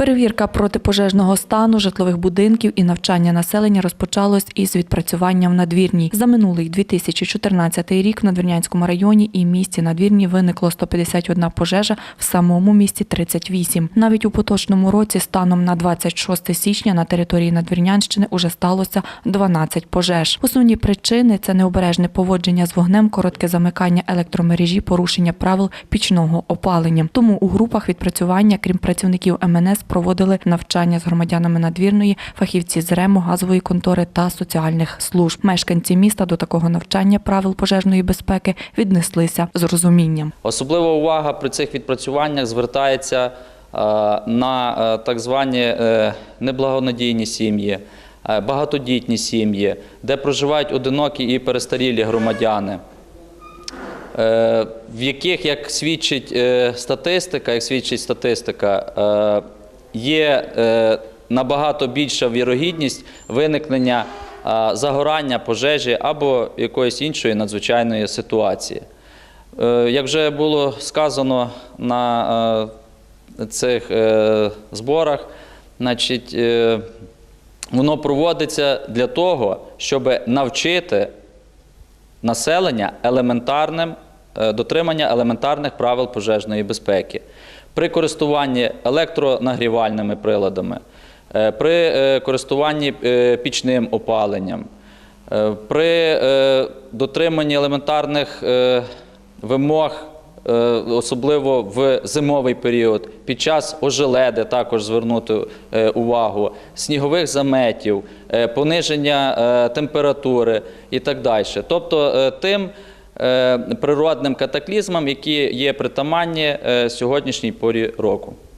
Перевірка протипожежного стану житлових будинків і навчання населення розпочалось із відпрацювання в надвірній. За минулий 2014 рік в Надвірнянському районі і місті Надвірні виникло 151 пожежа, в самому місті 38. Навіть у поточному році станом на 26 січня на території Надвірнянщини уже сталося 12 пожеж. Основні причини це необережне поводження з вогнем, коротке замикання електромережі, порушення правил пічного опалення. Тому у групах відпрацювання, крім працівників МНС, проводили навчання з громадянами надвірної, фахівці з РЕМу, газової контори та соціальних служб. Мешканці міста до такого навчання правил пожежної безпеки віднеслися з розумінням. Особлива увага при цих відпрацюваннях звертається е, на е, так звані е, неблагонадійні сім'ї, багатодітні сім'ї, де проживають одинокі і перестарілі громадяни. В яких, як свідчить статистика, як свідчить статистика, є е, набагато більша вірогідність виникнення е, загорання пожежі або якоїсь іншої надзвичайної ситуації. Е, Як вже було сказано на цих зборах, значить, воно проводиться для того, щоб навчити населення елементарним дотримання елементарних правил пожежної безпеки при користуванні електронагрівальними приладами, е, при е, користуванні е, пічним опаленням, при дотриманні елементарних вимог. Особливо в зимовий період, під час ожеледи також звернути увагу, снігових заметів, пониження температури і так далі. Тобто тим природним катаклізмам, які є притаманні е, сьогоднішній порі року.